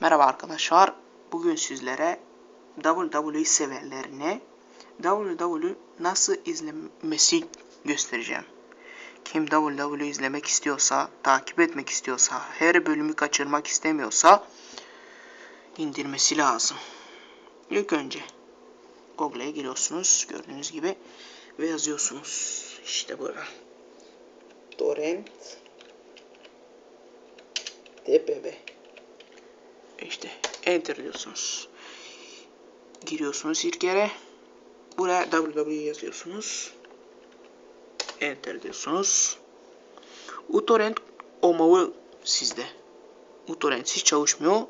Merhaba arkadaşlar. Bugün sizlere WWE severlerine WWE nasıl izlemesi göstereceğim. Kim WWE izlemek istiyorsa, takip etmek istiyorsa, her bölümü kaçırmak istemiyorsa indirmesi lazım. İlk önce Google'e giriyorsunuz gördüğünüz gibi ve yazıyorsunuz. İşte burada. Torrent işte enter diyorsunuz. Giriyorsunuz ilk yere. Buraya www yazıyorsunuz. Enter diyorsunuz. uTorrent olmalı sizde. uTorrent hiç çalışmıyor.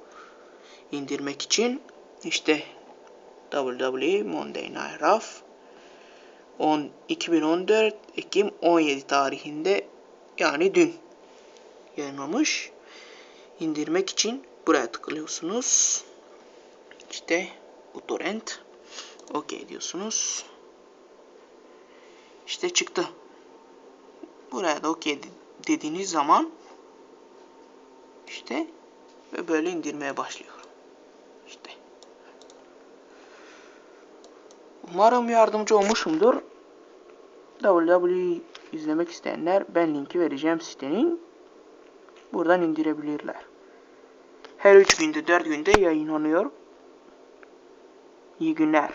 İndirmek için işte www Monday Night Raw 10 2014 Ekim 17 tarihinde yani dün yayınlamış. İndirmek için buraya tıklıyorsunuz. İşte uTorrent. OK diyorsunuz. İşte çıktı. Buraya da OK dediğiniz zaman işte ve böyle indirmeye başlıyor. İşte. Umarım yardımcı olmuşumdur. WWE izlemek isteyenler ben linki vereceğim sitenin. Buradan indirebilirler. Her 3 günde 4 günde yayınlanıyor. İyi günler.